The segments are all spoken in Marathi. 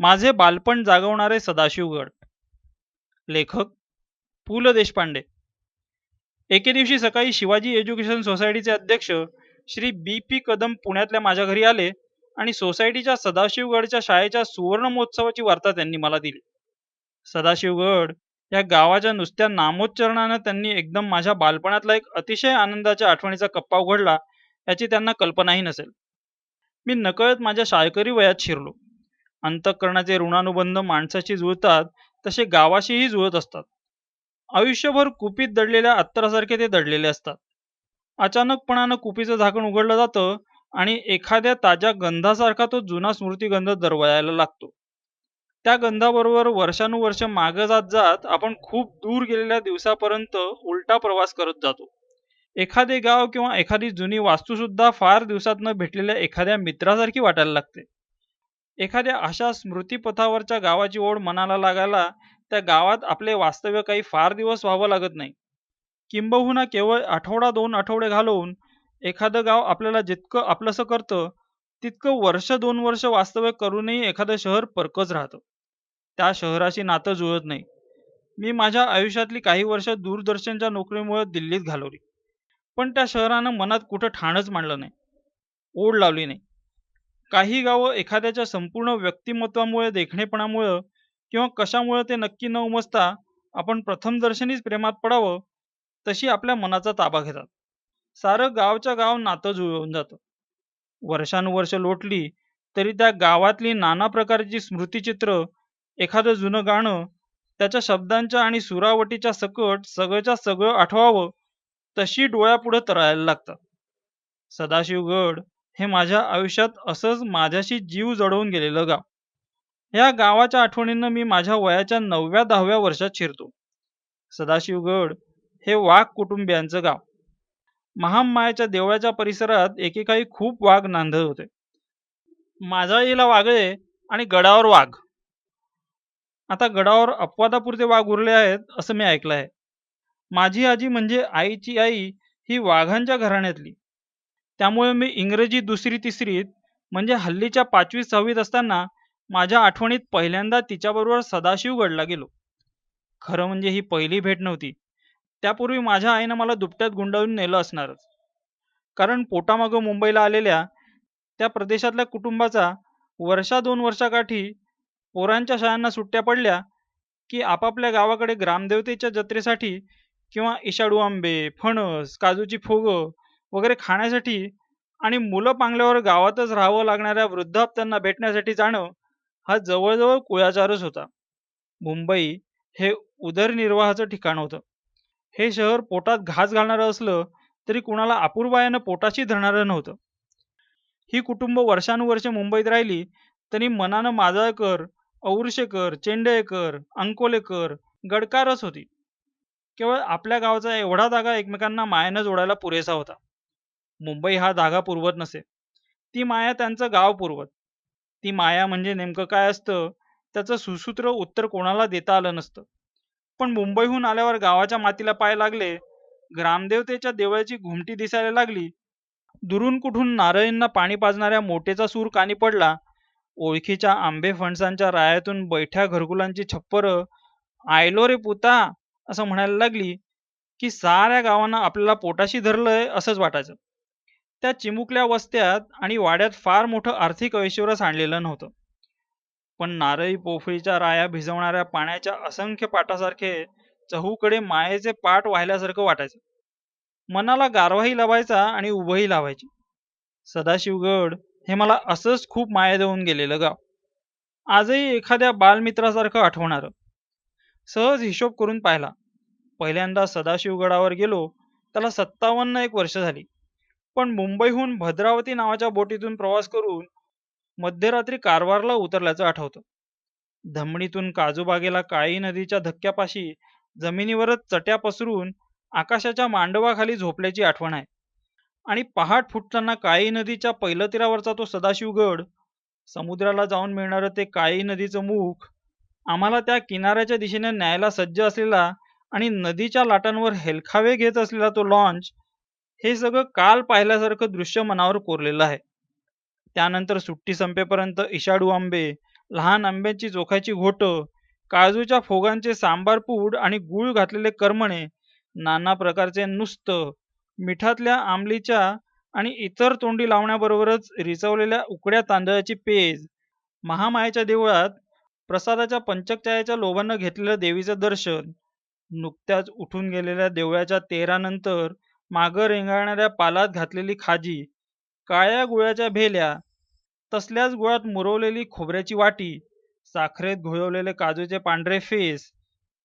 माझे बालपण जागवणारे सदाशिवगड लेखक पु. ल. देशपांडे. एके दिवशी सकाळी शिवाजी एज्युकेशन सोसायटीचे अध्यक्ष श्री बी. पी. कदम पुण्यातल्या माझ्या घरी आले आणि सोसायटीच्या सदाशिवगडच्या शाळेच्या सुवर्ण महोत्सवाची वार्ता त्यांनी मला दिली. सदाशिवगड या गावाच्या नुसत्या नामोच्चारणानं त्यांनी एकदम माझ्या बालपणातला एक अतिशय आनंदाच्या आठवणीचा कप्पा उघडला याची त्यांना कल्पनाही नसेल. मी नकळत माझ्या शाळकरी वयात शिरलो. अंतःकरणाचे ऋणानुबंध माणसाशी जुळतात तसे गावाशीही जुळत असतात. आयुष्यभर कुपीत दडलेल्या अत्तरासारखे ते दडलेले असतात. अचानकपणानं कुपीचं झाकण उघडलं जातं आणि एखाद्या ताज्या गंधासारखा तो जुना स्मृतिगंध दरवळायला लागतो. त्या गंधाबरोबर वर्षानुवर्ष मागं जात जात आपण खूप दूर गेलेल्या दिवसापर्यंत उलटा प्रवास करत जातो. एखादे गाव किंवा एखादी जुनी वास्तू सुद्धा फार दिवसात न भेटलेल्या एखाद्या मित्रासारखी वाटायला लागते. एखाद्या अशा स्मृतीपथावरच्या गावाची ओढ मनाला लागायला त्या गावात आपले वास्तव्य काही फार दिवस व्हावं लागत नाही. किंबहुना केवळ आठवडा दोन आठवडे घालवून एखादं गाव आपल्याला जितकं आपलंसं करतं तितकं वर्ष दोन वर्ष वास्तव्य करूनही एखादं शहर परकच राहतं. त्या शहराशी नातं जुळत नाही. मी माझ्या आयुष्यातली काही वर्ष दूरदर्शनच्या नोकरीमुळे दिल्लीत घालवली. पण त्या शहरानं मनात कुठं ठाणच मांडलं नाही. ओढ लावली नाही. काही गावं एखाद्याच्या संपूर्ण व्यक्तिमत्वामुळे देखणेपणामुळं किंवा कशामुळे ते नक्की न उमजता आपण प्रथमदर्शनीच प्रेमात पडावं तशी आपल्या मनाचा ताबा घेतात. सारं गावच्या गाव नातं जुळवून जातं. वर्षानुवर्ष लोटली तरी त्या गावातली नाना प्रकारची स्मृतिचित्र एखादं जुनं गाणं त्याच्या शब्दांच्या आणि सुरावटीच्या सकट सगळंच्या सगळं आठवावं तशी डोळ्यापुढं तरायला लागतात. सदाशिवगड हे माझ्या आयुष्यात असंच माझ्याशी जीव जडवून गेलेलं गाव. या गावाच्या आठवणींना मी माझ्या वयाच्या नवव्या दहाव्या वर्षात शिरतो. सदाशिवगड हे वाघ कुटुंबियांचं गाव. महामायाच्या देवळाच्या परिसरात एकेकाळी खूप वाघ नांदत होते. माझा वागळे आणि गडावर वाघ. आता गडावर अपवादापुरते वाघ उरले आहेत असं मी ऐकलं आहे. माझी आजी म्हणजे आईची आई ही वाघांच्या घराण्यातली. त्यामुळे मी इंग्रजी दुसरी तिसरीत म्हणजे हल्लीच्या पाचवी सहावीत असताना माझ्या आठवणीत पहिल्यांदा तिच्याबरोबर सदाशिव घडला गेलो. खरं म्हणजे ही पहिली भेट नव्हती. त्यापूर्वी माझ्या आईनं मला दुपट्यात गुंडाळून नेलं असणारच. कारण पोटामागं मुंबईला आलेल्या त्या प्रदेशातल्या कुटुंबाचा वर्षा दोन वर्षाकाठी पोरांच्या शाळांना सुट्ट्या पडल्या की आपापल्या गावाकडे ग्रामदेवतेच्या जत्रेसाठी किंवा इशाडू आंबे फणस काजूची फोगं वगैरे खाण्यासाठी आणि मुलं पांगल्यावर गावातच राहावं लागणाऱ्या वृद्धाप्त्यांना भेटण्यासाठी जाणं हा जवळजवळ कुळाचारच होता. मुंबई हे उदरनिर्वाहाचं ठिकाण होतं. हे शहर पोटात घास घालणारं असलं तरी कुणाला अपूर्वायानं पोटाशी धरणारं नव्हतं. ही कुटुंब वर्षानुवर्षे मुंबईत राहिली तरी मनानं माजळकर औरशेकर चेंडेकर अंकोलेकर गडकारच होती. केवळ आपल्या गावाचा एवढा धागा एकमेकांना मायानं जोडायला पुरेसा होता. मुंबई हा धागा पुरवत नसे. ती माया त्यांचं गाव पुरवत. ती माया म्हणजे नेमकं काय असतं? त्याचं सुसूत्र उत्तर कोणाला देता आलं नसतं. पण मुंबईहून आल्यावर गावाच्या मातीला पाय लागले ग्रामदेवतेच्या देवळाची घुमटी दिसायला लागली. दुरून कुठून नारळींना पाणी पाजणाऱ्या मोठेचा सूर कानी पडला. ओळखीच्या आंबे फणसांच्या रायातून बैठ्या घरकुलांची छप्पर आयलो रे पुता असं म्हणायला लागली की साऱ्या गावांना आपल्याला पोटाशी धरलंय असंच वाटायचं. त्या चिमुकल्या वस्त्यात आणि वाड्यात फार मोठं आर्थिक ऐश्वरच आणलेलं नव्हतं. पण नारळी पोफळीच्या राया भिजवणाऱ्या पाण्याच्या असंख्य पाटासारखे चहूकडे मायेचे पाठ वाहिल्यासारखं वाटायचं. मनाला गारवाही लावायचा आणि उभंही लावायची. सदाशिवगड हे मला असंच खूप माया देऊन गेलेलं गाव. आजही एखाद्या बालमित्रासारखं आठवणार. सहज हिशोब करून पाहिला. पहिल्यांदा सदाशिवगडावर गेलो त्याला सत्तावन्न एक वर्ष झाली. पण मुंबईहून भद्रावती नावाच्या बोटीतून प्रवास करून मध्यरात्री कारवारला उतरल्याचं आठवतं. धमणीतून काजूबागेला काळी नदीच्या धक्क्यापाशी जमिनीवरच चट्या पसरून आकाशाच्या मांडवाखाली झोपल्याची आठवण आहे. आणि पहाट फुटताना काळी नदीच्या पहिल्या तीरावरचा तो सदाशिवगड समुद्राला जाऊन मिळणारं ते काळी नदीचं मुख आम्हाला त्या किनाऱ्याच्या दिशेने न्यायला सज्ज असलेला आणि नदीच्या लाटांवर हेलखावे घेत असलेला तो लॉन्च हे सगळं काल पाहिल्यासारखं दृश्य मनावर कोरलेलं आहे. त्यानंतर सुट्टी संपेपर्यंत इशाडू आंबे लहान आंब्याची चोखाची घोटं काजूच्या फोगांचे सांबार पूड आणि गूळ घातलेले करमणे नाना प्रकारचे नुसतं मिठातल्या आंबलीच्या आणि इतर तोंडी लावण्याबरोबरच रिचवलेल्या उकड्या तांदळाची पेज महामायाच्या देवळात प्रसादाच्या पंचकचायाच्या लोभानं घेतलेलं देवीचं दर्शन नुकत्याच उठून गेलेल्या देवळाच्या तेरानंतर मागं रेंगाळणाऱ्या पालात घातलेली खाजी काळ्या गुळाच्या भेल्या तसल्याच गुळात मुरवलेली खोबऱ्याची वाटी साखरेत घोळवलेले काजूचे पांढरे फेस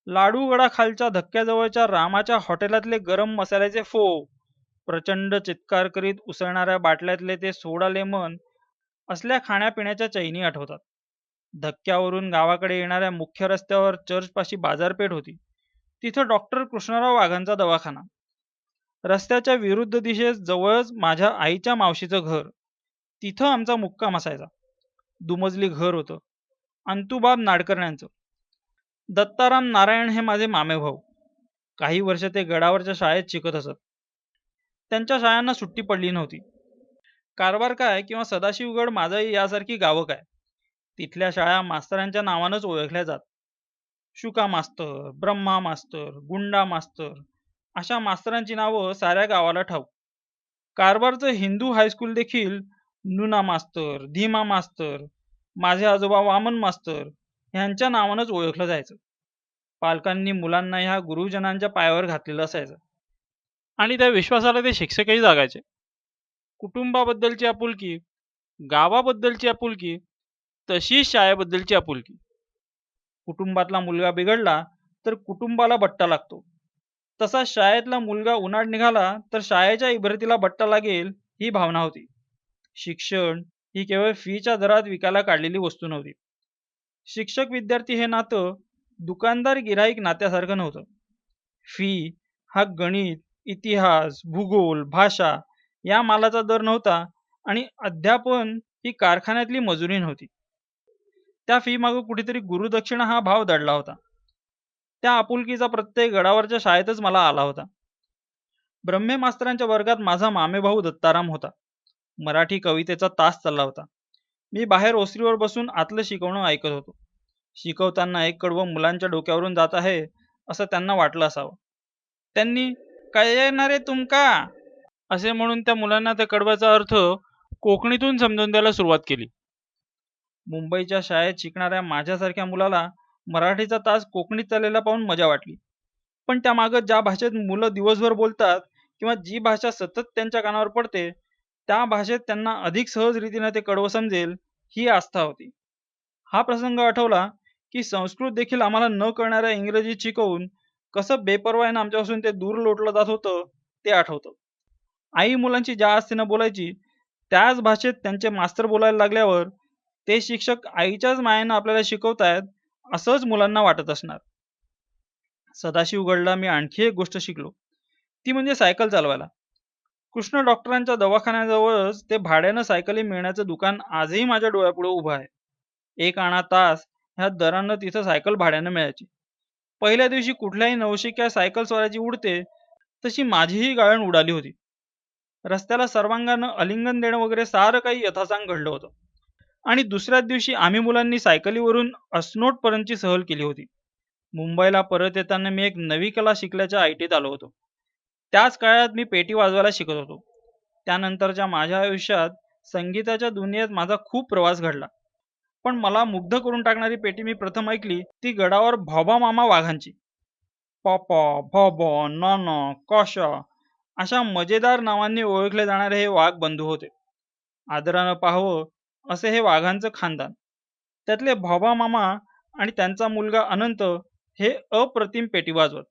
लाडूगडाखालच्या धक्क्याजवळच्या रामाच्या हॉटेलातले गरम मसाल्याचे फो प्रचंड चित्कार करीत उसळणाऱ्या बाटल्यातले ते सोडा लेमन असल्या खाण्यापिण्याच्या चैनी आठवतात. धक्क्यावरून गावाकडे येणाऱ्या मुख्य रस्त्यावर चर्चपाशी बाजारपेठ होती. तिथं डॉक्टर कृष्णराव वाघांचा दवाखाना. रस्त्याच्या विरुद्ध दिशेस जवळच माझ्या आईच्या मावशीचं घर. तिथं आमचा मुक्काम असायचा. दुमजली घर होतं. अंतुबाब नाडकर्ण्यांचं. दत्ताराम नारायण हे माझे मामे भाऊ. काही वर्ष ते गडावरच्या शाळेत शिकत असत. त्यांच्या शाळांना सुट्टी पडली नव्हती. कारभार काय किंवा सदाशिवगड माझाही यासारखी गावं काय? तिथल्या शाळा मास्तरांच्या नावानंच ओळखल्या जात. शुका मास्तर ब्रह्मा मास्तर गुंडा मास्तर अशा मास्तरांची नावं साऱ्या गावाला ठाऊ कारभारचं हिंदू हायस्कूल देखील नुना मास्तर धीमा मास्तर माझे आजोबा वामन मास्तर ह्यांच्या नावानंच ओळखलं जायचं. पालकांनी मुलांना ह्या गुरुजनांच्या पायावर घातलेलं असायचं. आणि त्या विश्वासाला ते शिक्षकही जागायचे. कुटुंबाबद्दलची आपुलकी गावाबद्दलची आपुलकी तशीच शाळेबद्दलची आपुलकी. कुटुंबातला मुलगा बिघडला तर कुटुंबाला बट्टा लागतो. तसा शाळेतला मुलगा उन्हाळ निघाला तर शाळेच्या इबरतीला बट्टा लागेल ही भावना होती. शिक्षण ही केवळ फीच्या दरात विकायला काढलेली वस्तू नव्हती. शिक्षक विद्यार्थी हे नातं दुकानदार गिराईक नात्यासारखं नव्हतं. फी हा गणित इतिहास भूगोल भाषा या मालाचा दर नव्हता आणि अध्यापन ही कारखान्यातली मजुरी नव्हती. त्या फी मागं कुठेतरी गुरुदक्षिणा हा भाव दडला होता. त्या आपुलकीचा प्रत्यय गडावरच्या शाळेतच मला आला होता. ब्रह्मे मास्तरांच्या वर्गात माझा मामेभाऊ दत्ताराम होता. मराठी कवितेचा तास चालला होता. मी बाहेर ओसरीवर बसून आतलं शिकवणं ऐकत होतो. शिकवताना एक कडवं मुलांच्या डोक्यावरून जात आहे असं त्यांना वाटलं असावं. त्यांनी काय येणार आहे तुमका? असे म्हणून त्या मुलांना त्या कडव्याचा अर्थ कोकणीतून समजून द्यायला सुरुवात केली. मुंबईच्या शाळेत शिकणाऱ्या माझ्यासारख्या मुलाला मराठीचा तास कोकणीत चाललेला पाहून मजा वाटली. पण त्यामागं ज्या भाषेत मुलं दिवसभर बोलतात किंवा जी भाषा सतत त्यांच्या कानावर पडते त्या भाषेत त्यांना अधिक सहज रीतीने ते कडवं समजेल ही आस्था होती. हा प्रसंग आठवला की संस्कृत देखील आम्हाला न कळणाऱ्या इंग्रजीत शिकवून कसं बेपर्वाईनं आमच्यापासून ते दूर लोटलं जात होतं ते आठवतं. आई मुलांची ज्या आस्थेनं बोलायची त्याच भाषेत त्यांचे मास्तर बोलायला लागल्यावर ते शिक्षक आईच्याच मायेनं आपल्याला शिकवतायत असंच मुलांना वाटत असणार. सदाशिवगडला मी आणखी एक गोष्ट शिकलो. ती म्हणजे सायकल चालवायला. कृष्ण डॉक्टरांच्या दवाखान्याजवळच ते भाड्यानं सायकली मिळण्याचं दुकान आजही माझ्या डोळ्यापुढे उभं आहे. एक आणा तास ह्या दरानं तिथं सायकल भाड्यानं मिळायची. पहिल्या दिवशी कुठल्याही नवशिक्या सायकल स्वाराची उडते तशी माझीही गाळण उडाली होती. रस्त्याला सर्वांगानं अलिंगन देणं वगैरे सारं काही यथासांग घडलं होतं. आणि दुसऱ्याच दिवशी आम्ही मुलांनी सायकलीवरून अस्नोटपर्यंतची सहल केली होती. मुंबईला परत येताना मी एक नवी कला शिकल्याच्या आयटीत आलो होतो. त्याच काळात मी पेटी वाजवायला शिकत होतो. त्यानंतरच्या माझ्या आयुष्यात संगीताच्या दुनियेत माझा खूप प्रवास घडला. पण मला मुग्ध करून टाकणारी पेटी मी प्रथम ऐकली ती गडावर भाबा मामा वाघांची. पॉपॉ भॉबॉ नॉ कॉशा अशा मजेदार नावांनी ओळखले जाणारे हे वाघ बंधू होते. आदरानं पाहावं असे हे वाघांचं खानदान. त्यातले भाबा मामा आणि त्यांचा मुलगा अनंत हे अप्रतिम पेटी वाजवत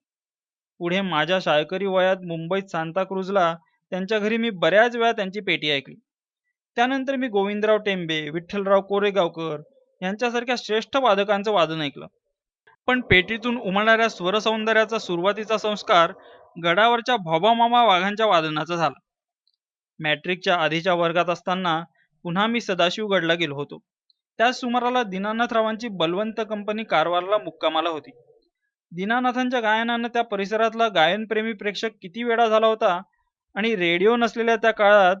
पुढे माझ्या शाळकरी वयात मुंबईत सांताक्रूजला त्यांच्या घरी मी बऱ्याच वेळा त्यांची पेटी ऐकली. त्यानंतर मी गोविंदराव टेंबे विठ्ठलराव कोरेगावकर यांच्यासारख्या श्रेष्ठ वादकांचं वादन ऐकलं. पण पेटीतून उमळणाऱ्या स्वरसौंदर्याचा सुरुवातीचा संस्कार गडावरच्या भोबा मामा वाघांच्या वादनाचा झाला. मॅट्रिकच्या आधीच्या वर्गात असताना पुन्हा मी सदाशिवगडला गेलो होतो. त्याच सुमाराला दीनानाथरावांची बलवंत कंपनी कारवारला मुक्कामाला होती. दीनानाथांच्या गायनानं त्या परिसरातला गायनप्रेमी प्रेक्षक किती वेळा झाला होता आणि रेडिओ नसलेल्या त्या काळात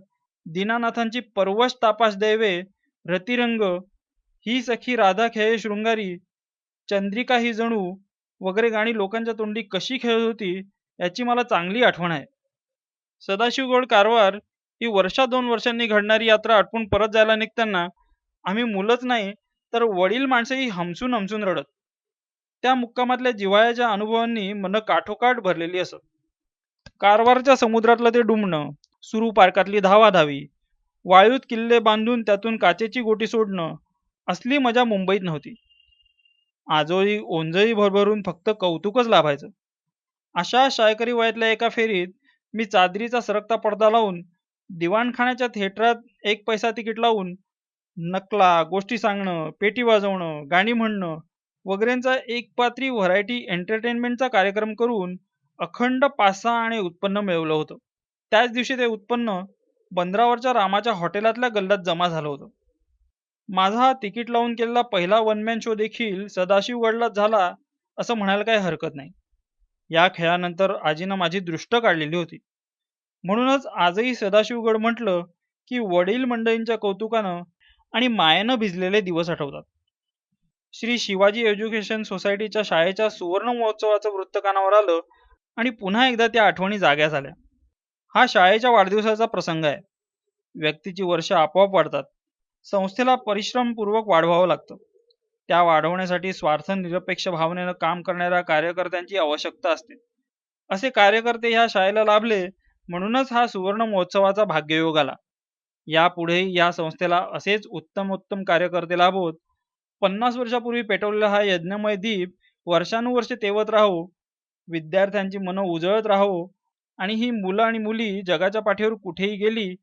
दीनानाथांची परवश तापास दैवे रतिरंग ही सखी राधा खेळे शृंगारी चंद्रिका ही जणू वगैरे गाणी लोकांच्या तोंडी कशी खेळत होती याची मला चांगली आठवण आहे. सदाशिव गोड कारवार ही वर्षा दोन वर्षांनी घडणारी यात्रा आटपून परत जायला निघताना आम्ही मुलंच नाही तर वडील माणसेही हमसून हमसून रडत. त्या मुक्कामातल्या जिव्हाळ्याच्या अनुभवांनी मन काठोकाठ भरलेली असत. कारवारच्या समुद्रातलं ते डुंबणं सुरू पार्कातली धावाधावी वाळूत किल्ले बांधून त्यातून काचेची गोटी सोडणं असली मजा मुंबईत नव्हती. आजोळी ओंजळी भरभरून फक्त कौतुकच लाभायचं. अशा शायकरी वयातल्या एका फेरीत मी चादरीचा सरकता पडदा लावून दिवाणखान्याच्या थिएटरात एक पैसा तिकीट लावून नकला गोष्टी सांगणं पेटी वाजवणं गाणी म्हणणं वगैरेंचा एक पात्री व्हरायटी एंटरटेनमेंटचा कार्यक्रम करून अखंड पासा आणि उत्पन्न मिळवलं होतं. त्याच दिवशी ते उत्पन्न बंदरावरच्या रामाच्या हॉटेलातल्या गल्ल्यात जमा झालं होतं. माझा तिकीट लावून केलेला पहिला वन मॅन शो देखील सदाशिवगडलाच झाला असं म्हणायला काही हरकत नाही. या खेळानंतर आजीनं माझी दृष्ट काढलेली होती. म्हणूनच आजही सदाशिवगड म्हटलं की वडील मंडळींच्या कौतुकानं आणि मायेनं भिजलेले दिवस आठवतात. श्री शिवाजी एज्युकेशन सोसायटीच्या शाळेच्या सुवर्ण महोत्सवाचं वृत्त कानावर आलं आणि पुन्हा एकदा त्या आठवणी जाग्या झाल्या. हा शाळेच्या वाढदिवसाचा प्रसंग आहे. व्यक्तीची वर्ष आपोआप वाढतात. संस्थेला परिश्रमपूर्वक वाढवावं लागतं. त्या वाढवण्यासाठी स्वार्थ निरपेक्ष भावनेनं काम करणाऱ्या कार्यकर्त्यांची आवश्यकता असते. असे कार्यकर्ते ह्या शाळेला लाभले म्हणूनच हा सुवर्ण महोत्सवाचा भाग्ययोग आला. यापुढेही या संस्थेला असेच उत्तम उत्तम कार्यकर्ते लाभोत पन्नास वर्षापूर्वी पेटवलेला हा यज्ञमय दीप वर्षानुवर्षे तेवत राहो विद्यार्थ्यांची मनं उजळत राहो आणि ही मुलं आणि मुली जगाच्या पाठीवर कुठेही गेली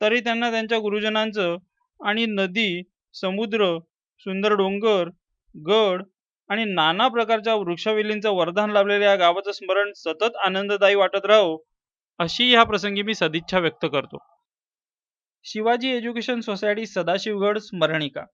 तरी त्यांना त्यांच्या गुरुजनांचं आणि नदी समुद्र सुंदर डोंगर गड आणि नाना प्रकारच्या वृक्षवेलींचं वरदान लाभलेल्या या गावाचं स्मरण सतत आनंददायी वाटत राहो. अशी ह्या प्रसंगी मी सदिच्छा व्यक्त करतो. Shivaji education society Sadashivgad स्मरणिका.